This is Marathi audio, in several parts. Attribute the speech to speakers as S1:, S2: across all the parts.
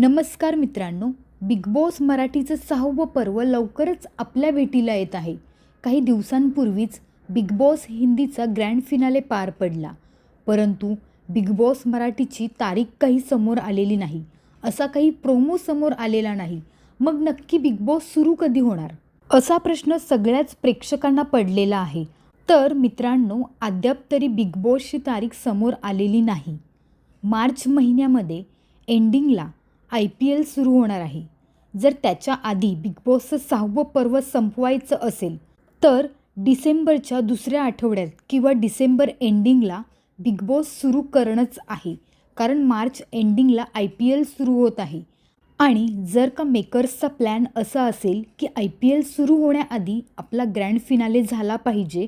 S1: नमस्कार मित्रांनो बिग बॉस मराठीचं सहावं पर्व लवकरच आपल्या भेटीला येत आहे. काही दिवसांपूर्वीच बिग बॉस हिंदीचा ग्रँड फिनाले पार पडला. परंतु बिग बॉस मराठीची तारीख काही समोर आलेली नाही. असा काही प्रोमो समोर आलेला नाही. मग नक्की बिग बॉस सुरू कधी होणार? असा प्रश्न सगळ्याच प्रेक्षकांना पडलेला आहे. तर मित्रांनो अद्याप तरी बिग बॉसची तारीख समोर आलेली नाही. मार्च महिन्यामध्ये एंडिंगला आय पी एल सुरू होणार आहे. जर त्याच्या आधी बिग बॉसचं सहावं पर्व संपवायचं असेल तर डिसेंबरच्या दुसऱ्या आठवड्यात किंवा डिसेंबर एंडिंगला बिग बॉस सुरू करणंच आहे कारण मार्च एंडिंगला आय पी एल सुरू होत आहे. आणि जर का मेकर्सचा प्लॅन असा असेल की आय पी एल सुरू होण्याआधी आपला ग्रँड फिनाले झाला पाहिजे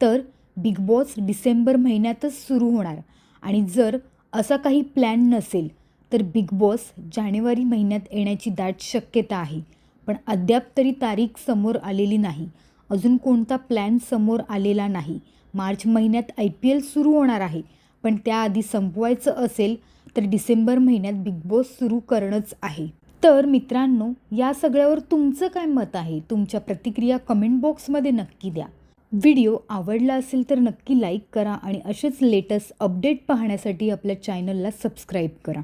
S1: तर बिग बॉस डिसेंबर महिन्यातच सुरू होणार. आणि जर असा काही प्लॅन नसेल तर बिग बॉस जानेवारी महिन्यात येण्याची दाट शक्यता आहे. पण अद्याप तरी तारीख समोर आलेली नाही. अजून कोणता प्लॅन समोर आलेला नाही. मार्च महिन्यात आय पी एल सुरू होणार आहे. पण त्याआधी संपवायचं असेल तर डिसेंबर महिन्यात बिग बॉस सुरू करणंच आहे. तर मित्रांनो या सगळ्यावर तुमचं काय मत आहे? तुमच्या प्रतिक्रिया कमेंट बॉक्समध्ये नक्की द्या. व्हिडिओ आवडला असेल तर नक्की लाईक करा आणि असेच लेटेस्ट अपडेट पाहण्यासाठी आपल्या चॅनलला सबस्क्राईब करा.